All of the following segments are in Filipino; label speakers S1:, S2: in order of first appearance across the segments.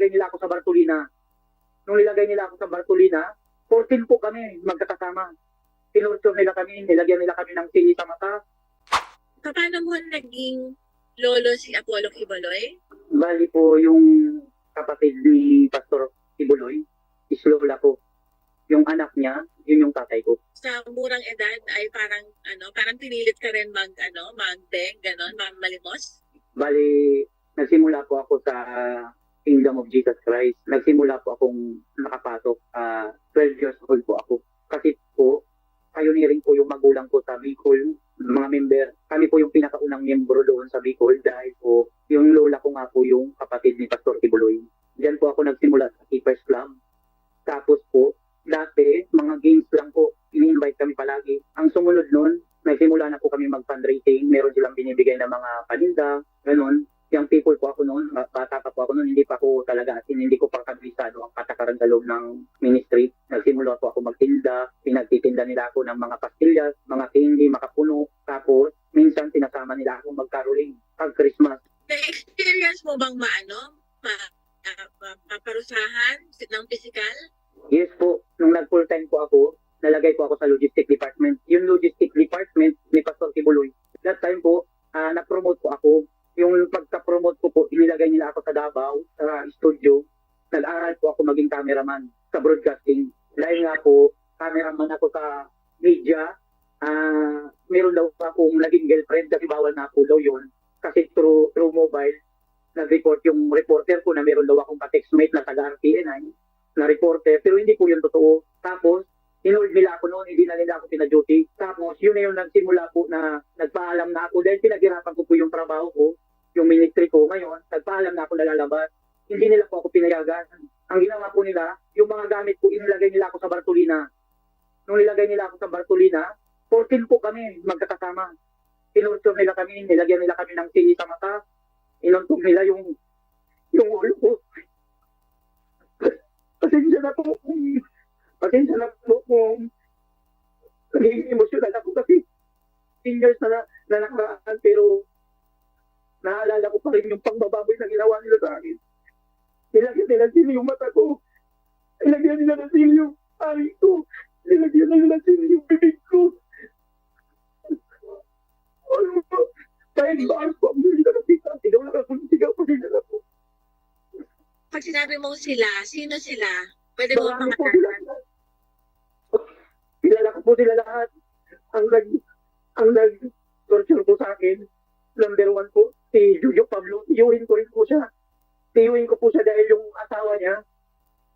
S1: nilagay nila ako sa Bartolina, nung nilagay nila ako sa Bartolina, 14 po kami magkakasama. Tinurture nila kami, nilagyan nila kami ng sili sa mata.
S2: Paano mo naging lolo si Apollo Kibaloy?
S1: Bali po yung kapatid ni Pastor Tibuloy, is lola ko. Yung anak niya, yun yung tatay ko.
S2: Sa murang edad ay parang ano, parang pinilit ka rin mag ano, mag-beg, ganon, malimos.
S1: Bali, nagsimula po ako sa Kingdom of Jesus Christ. Nagsimula po akong nakapasok. ah 12 years old po ako. Kasi po, pioneering po yung magulang ko sa Bicol. Mga member, kami po yung pinakaunang membro doon sa Bicol dahil po yung lola ko nga po yung kapatid ni Pastor Tibuloy. Diyan po ako nagsimula sa Keepers Club. Tapos po, dati, mga games lang po, ini-invite kami palagi. Ang sumunod nun, nagsimula na po kami mag-fundraising. Meron silang binibigay na mga paninda, ganun. Yung people po ako noon, ba- bata in, hindi ko pa kabisado ang patakaran sa loob ng ministry. Nagsimula po ako magtinda, pinagtitinda nila ako ng mga pastillas, mga candy, makapuno. Tapos, minsan sinasama nila ako magkaroling pag Christmas.
S2: Na-experience mo bang maano, ma, ah, ma- maparusahan ng physical?
S1: Yes po, nung nag full time po ako, nalagay po ako sa logistic department. Dahil nga po, cameraman ako sa media. Ah, meron daw akong naging girlfriend kasi bawal na po daw yun. Kasi through, through mobile, nag-report yung reporter ko na meron daw akong ka-textmate na taga-RTN na reporter, pero hindi po yun totoo. Tapos, inold nila ako noon, hindi na nila ako pina-duty. Tapos, yun na yung nagsimula po na nagpaalam na ako dahil pinaghirapan ko po yung trabaho ko, yung ministry ko ngayon, nagpaalam na ako na lalabas. Hindi nila po ako pinayagan. Ang ginawa po nila, yung mga gamit ko, inilagay nila ako sa Bartolina. Nung nilagay nila ako sa Bartolina, 14 po kami magkakasama. Tinurture nila kami, nilagyan nila kami ng sili sa mata, inuntog nila yung yung ulo ko. Pasensya na po kung pasensya na po kung nagiging emosyonal ako kasi 10 years na, na nakaraan pero naalala ko pa rin yung pangbababoy na ginawa nila sa akin. Nilagyan nila ng sili yung mata ko. Nilagyan nila ng sili yung ari ko. Nilagyan nila ng sili yung bibig ko. Ano po? Dahil ba ako ang na nakita. Sigaw lang ako. Sigaw pasensya na po.
S2: Pag sinabi mong sila, sino sila? Pwede mo
S1: Marami po sila. Kilala ko po sila lahat. Ang nag ang nag torture po sa akin, number one po, si Jojo Pablo. Tiyuhin ko rin po siya. Tiyuhin ko po siya dahil yung asawa niya,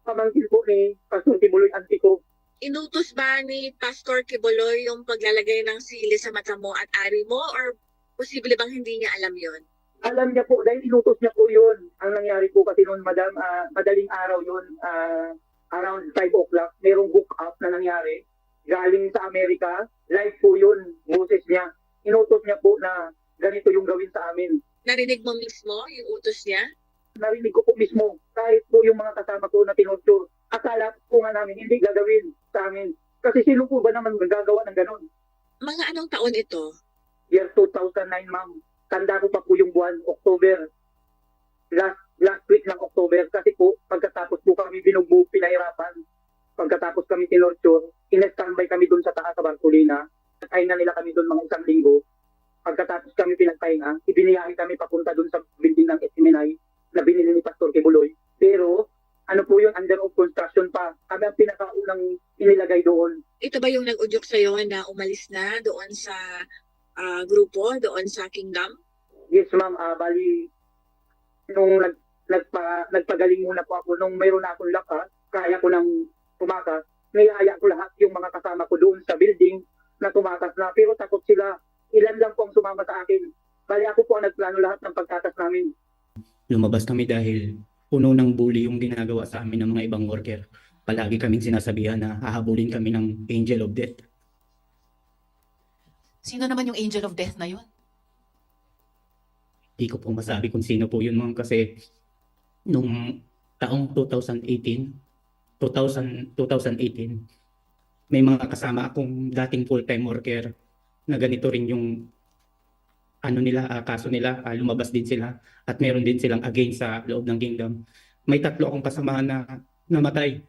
S1: pamangkin po ni Pastor Tibuloy Antico.
S2: Inutos ba ni Pastor Kiboloy yung paglalagay ng sili sa mata mo at ari mo? Or posible bang hindi niya alam yon?
S1: Alam niya po, dahil inutos niya po yun. Ang nangyari po kasi noon, madam, ah, madaling araw yun, ah, around 5 o'clock, merong hook up na nangyari. Galing sa Amerika, live po yun, boses niya. Inutos niya po na ganito yung gawin sa amin.
S2: Narinig mo mismo yung utos niya?
S1: Narinig ko po mismo, kahit po yung mga kasama ko na tinuturo, akala po nga namin hindi gagawin sa amin. Kasi sino po ba naman gagawa ng ganun?
S2: Mga anong taon ito?
S1: Year 2009, ma'am. Tanda ko pa po yung buwan, October. Last last week ng October kasi po pagkatapos po kami binugbog pinahirapan. Pagkatapos kami tinorture, in-standby kami doon sa taas sa Bartolina. Nagpahinga na nila kami doon mga isang linggo. Pagkatapos kami pinagpahinga, ibiniyahin kami papunta doon sa building ng SMNI na binili ni Pastor Kibuloy. Pero ano po yun, under of construction pa. Kami ang pinakaunang inilagay doon.
S2: Ito ba yung nag-udyok sa'yo na umalis na doon sa ah, grupo, doon sa kingdom?
S1: Yes, ma'am. Ah, bali, nung nag, nagpa, nagpagaling muna po ako, nung mayroon na akong lakas, kaya ko nang tumakas, niyaya
S3: lumabas kami dahil puno ng bully yung ginagawa sa amin ng mga ibang worker. Palagi kaming sinasabihan na hahabulin kami ng angel of death.
S4: Sino naman yung angel of death na yun?
S3: Di ko po masabi kung sino po yun mga kasi nung taong 2018, 2000, 2018, may mga kasama akong dating full-time worker na ganito rin yung ano nila, ah, kaso nila, ah, lumabas din sila at meron din silang against sa loob ng kingdom. may tatlo akong kasamahan na namatay.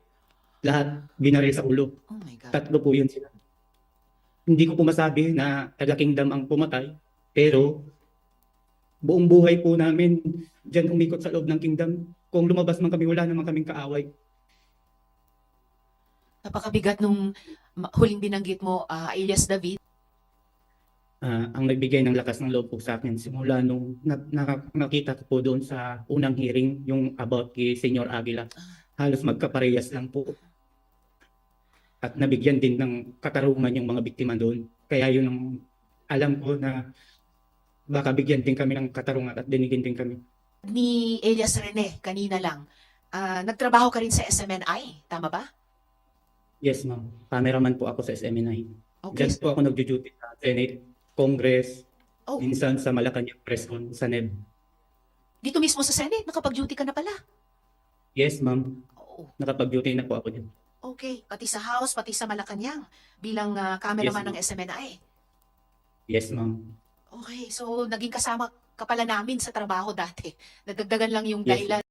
S3: Lahat binaril sa ulo.
S4: Oh my God.
S3: Tatlo po yun sila. Hindi ko po masabi na taga Kingdom ang pumatay, pero buong buhay po namin dyan umikot sa loob ng Kingdom. Kung lumabas man kami, wala naman kaming kaaway.
S4: Napakabigat nung huling binanggit mo, ah, alias David.
S3: Ah, ang nagbigay ng lakas ng loob po sa akin simula nung na, na- nakita ko po doon sa unang hearing yung about kay Senyor Aguila. Halos magkaparehas lang po. At nabigyan din ng katarungan yung mga biktima doon. Kaya yun ang alam ko na baka bigyan din kami ng katarungan at dinigin din kami.
S4: Ni alias Rene, kanina lang. Ah, nagtrabaho ka rin sa SMNI, tama ba?
S3: Yes, ma'am. Cameraman po ako sa SMNI.
S4: Okay.
S3: Diyan po ako nagjo-duty sa Senate, Congress,
S4: Oh,
S3: minsan sa Malacanang Press Con, sa NEB.
S4: dito mismo sa Senate, nakapag-duty ka na pala.
S3: Yes, ma'am.
S4: Oo.
S3: Nakapag-duty na po ako dyan.
S4: Okay, pati sa House, pati sa Malacanang bilang ah, cameraman
S3: Yes,
S4: ng SMNI.
S3: Yes, ma'am.
S4: Okay, so naging kasama ka pala namin sa trabaho dati. Nadagdagan lang yung
S3: Yes.
S4: dahilan